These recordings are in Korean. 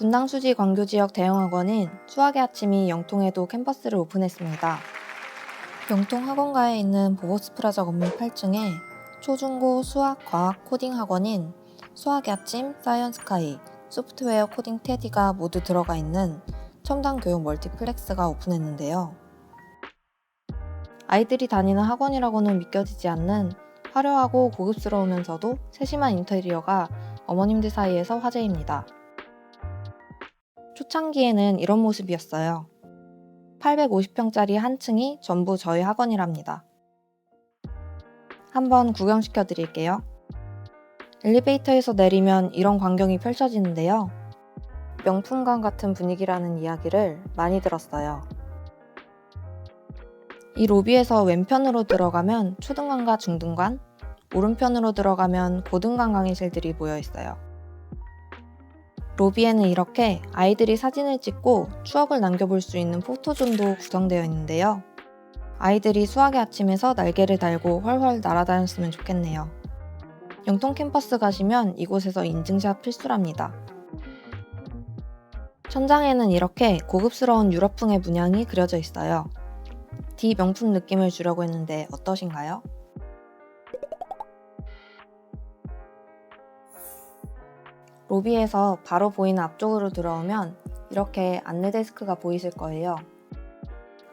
분당 수지 광교 지역 대형학원인 수학의 아침이 영통에도 캠퍼스를 오픈했습니다. 영통 학원가에 있는 보보스 프라자 건물 8층에 초중고 수학, 과학, 코딩 학원인 수학의 아침, 사이언스카이, 소프트웨어 코딩 테디가 모두 들어가 있는 첨단 교육 멀티플렉스가 오픈했는데요. 아이들이 다니는 학원이라고는 믿겨지지 않는 화려하고 고급스러우면서도 세심한 인테리어가 어머님들 사이에서 화제입니다. 초창기에는 이런 모습이었어요. 850평짜리 한 층이 전부 저희 학원이랍니다. 한번 구경시켜 드릴게요. 엘리베이터에서 내리면 이런 광경이 펼쳐지는데요. 명품관 같은 분위기라는 이야기를 많이 들었어요. 이 로비에서 왼편으로 들어가면 초등관과 중등관, 오른편으로 들어가면 고등관 강의실들이 모여 있어요. 로비에는 이렇게 아이들이 사진을 찍고 추억을 남겨볼 수 있는 포토존도 구성되어 있는데요. 아이들이 수학의 아침에서 날개를 달고 훨훨 날아다녔으면 좋겠네요. 영통 캠퍼스 가시면 이곳에서 인증샷 필수랍니다. 천장에는 이렇게 고급스러운 유럽풍의 문양이 그려져 있어요. D 명품 느낌을 주려고 했는데 어떠신가요? 로비에서 바로 보이는 앞쪽으로 들어오면 이렇게 안내 데스크가 보이실 거예요.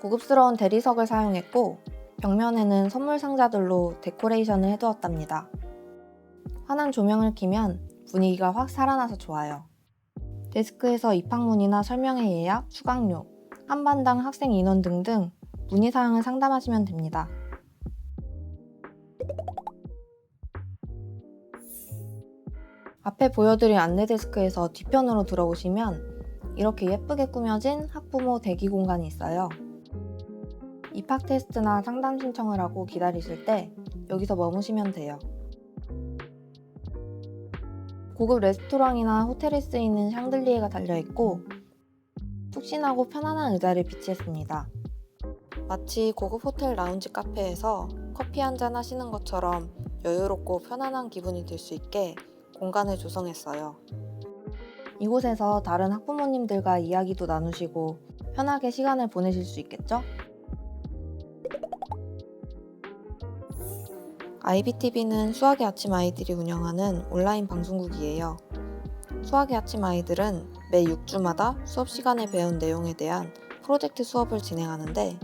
고급스러운 대리석을 사용했고 벽면에는 선물 상자들로 데코레이션을 해두었답니다. 환한 조명을 켜면 분위기가 확 살아나서 좋아요. 데스크에서 입학문이나 설명회 예약, 수강료, 한반당 학생 인원 등등 문의 사항을 상담하시면 됩니다. 앞에 보여드린 안내 데스크에서 뒤편으로 들어오시면 이렇게 예쁘게 꾸며진 학부모 대기 공간이 있어요. 입학 테스트나 상담 신청을 하고 기다리실 때 여기서 머무시면 돼요. 고급 레스토랑이나 호텔에 쓰이는 샹들리에가 달려있고 푹신하고 편안한 의자를 비치했습니다. 마치 고급 호텔 라운지 카페에서 커피 한 잔 하시는 것처럼 여유롭고 편안한 기분이 들 수 있게 공간을 조성했어요. 이곳에서 다른 학부모님들과 이야기도 나누시고 편하게 시간을 보내실 수 있겠죠? IBTV는 수학의 아침 아이들이 운영하는 온라인 방송국이에요. 수학의 아침 아이들은 매 6주마다 수업 시간에 배운 내용에 대한 프로젝트 수업을 진행하는데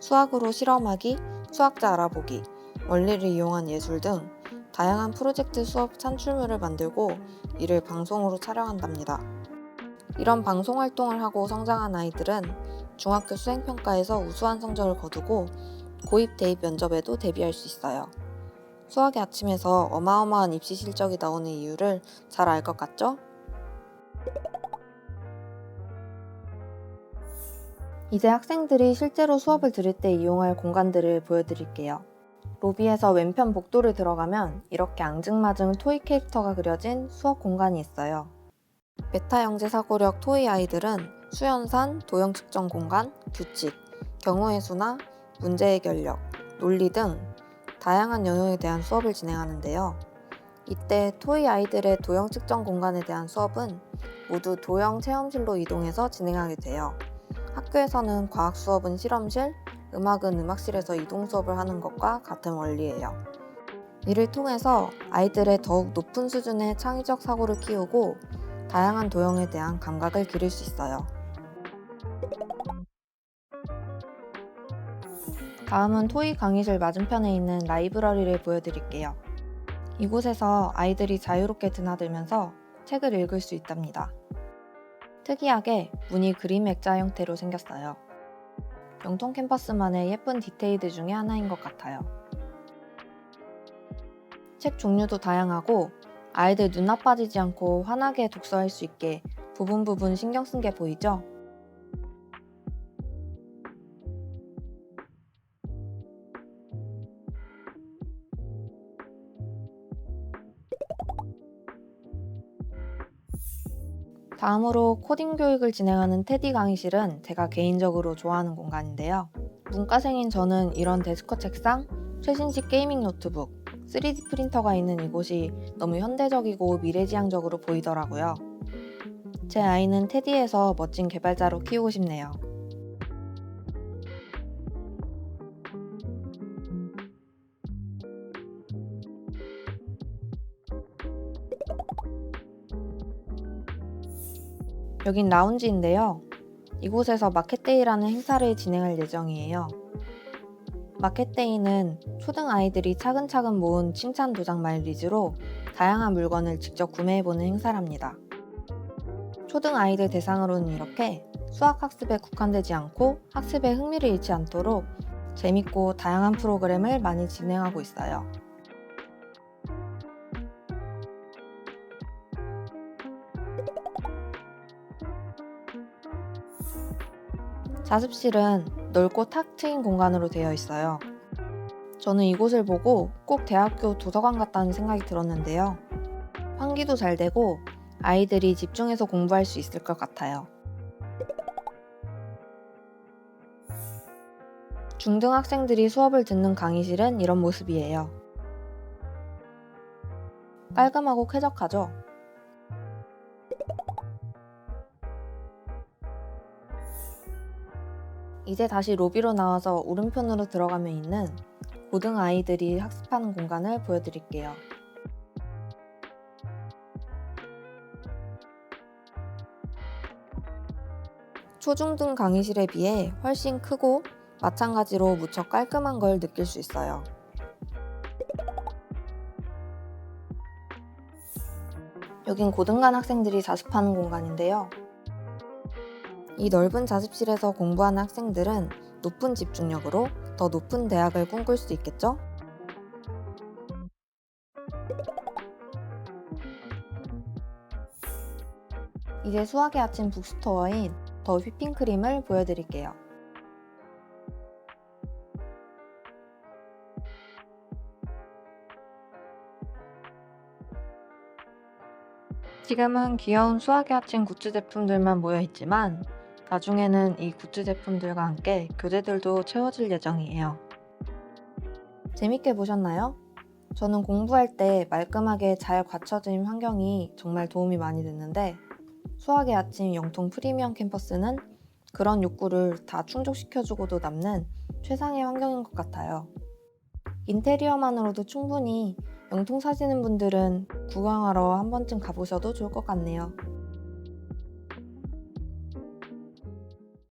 수학으로 실험하기, 수학자 알아보기, 원리를 이용한 예술 등 다양한 프로젝트 수업 산출물을 만들고 이를 방송으로 촬영한답니다. 이런 방송 활동을 하고 성장한 아이들은 중학교 수행평가에서 우수한 성적을 거두고 고입 대입 면접에도 대비할 수 있어요. 수학의 아침에서 어마어마한 입시 실적이 나오는 이유를 잘 알 것 같죠? 이제 학생들이 실제로 수업을 들을 때 이용할 공간들을 보여드릴게요. 로비에서 왼편 복도를 들어가면 이렇게 앙증맞은 토이 캐릭터가 그려진 수업 공간이 있어요. 메타 영재 사고력 토이 아이들은 수연산, 도형 측정 공간, 규칙, 경우의 수나 문제 해결력, 논리 등 다양한 영역에 대한 수업을 진행하는데요. 이때 토이 아이들의 도형 측정 공간에 대한 수업은 모두 도형 체험실로 이동해서 진행하게 돼요. 학교에서는 과학 수업은 실험실, 음악은 음악실에서 이동 수업을 하는 것과 같은 원리예요. 이를 통해서 아이들의 더욱 높은 수준의 창의적 사고를 키우고 다양한 도형에 대한 감각을 기를 수 있어요. 다음은 토이 강의실 맞은편에 있는 라이브러리를 보여드릴게요. 이곳에서 아이들이 자유롭게 드나들면서 책을 읽을 수 있답니다. 특이하게 문이 그림 액자 형태로 생겼어요. 영통 캠퍼스만의 예쁜 디테일들 중에 하나인 것 같아요. 책 종류도 다양하고 아이들 눈 나빠지지 않고 환하게 독서할 수 있게 부분 부분 신경 쓴 게 보이죠? 다음으로 코딩 교육을 진행하는 테디 강의실은 제가 개인적으로 좋아하는 공간인데요. 문과생인 저는 이런 데스크 책상, 최신식 게이밍 노트북, 3D 프린터가 있는 이곳이 너무 현대적이고 미래지향적으로 보이더라고요. 제 아이는 테디에서 멋진 개발자로 키우고 싶네요. 여긴 라운지인데요. 이곳에서 마켓데이라는 행사를 진행할 예정이에요. 마켓데이는 초등 아이들이 차근차근 모은 칭찬 도장 마일리지로 다양한 물건을 직접 구매해보는 행사랍니다. 초등 아이들 대상으로는 이렇게 수학 학습에 국한되지 않고 학습에 흥미를 잃지 않도록 재밌고 다양한 프로그램을 많이 진행하고 있어요. 자습실은 넓고 탁 트인 공간으로 되어 있어요. 저는 이곳을 보고 꼭 대학교 도서관 같다는 생각이 들었는데요. 환기도 잘 되고 아이들이 집중해서 공부할 수 있을 것 같아요. 중등 학생들이 수업을 듣는 강의실은 이런 모습이에요. 깔끔하고 쾌적하죠? 이제 다시 로비로 나와서 오른편으로 들어가면 있는 고등 아이들이 학습하는 공간을 보여드릴게요. 초중등 강의실에 비해 훨씬 크고 마찬가지로 무척 깔끔한 걸 느낄 수 있어요. 여긴 고등간 학생들이 자습하는 공간인데요. 이 넓은 자습실에서 공부하는 학생들은 높은 집중력으로 더 높은 대학을 꿈꿀 수 있겠죠? 이제 수학의 아침 북스토어인 더 휘핑크림을 보여드릴게요. 지금은 귀여운 수학의 아침 굿즈 제품들만 모여 있지만 나중에는 이 굿즈 제품들과 함께 교재들도 채워질 예정이에요. 재밌게 보셨나요? 저는 공부할 때 말끔하게 잘 갖춰진 환경이 정말 도움이 많이 됐는데 수학의 아침 영통 프리미엄 캠퍼스는 그런 욕구를 다 충족시켜주고도 남는 최상의 환경인 것 같아요. 인테리어만으로도 충분히 영통 사시는 분들은 구경하러 한 번쯤 가보셔도 좋을 것 같네요.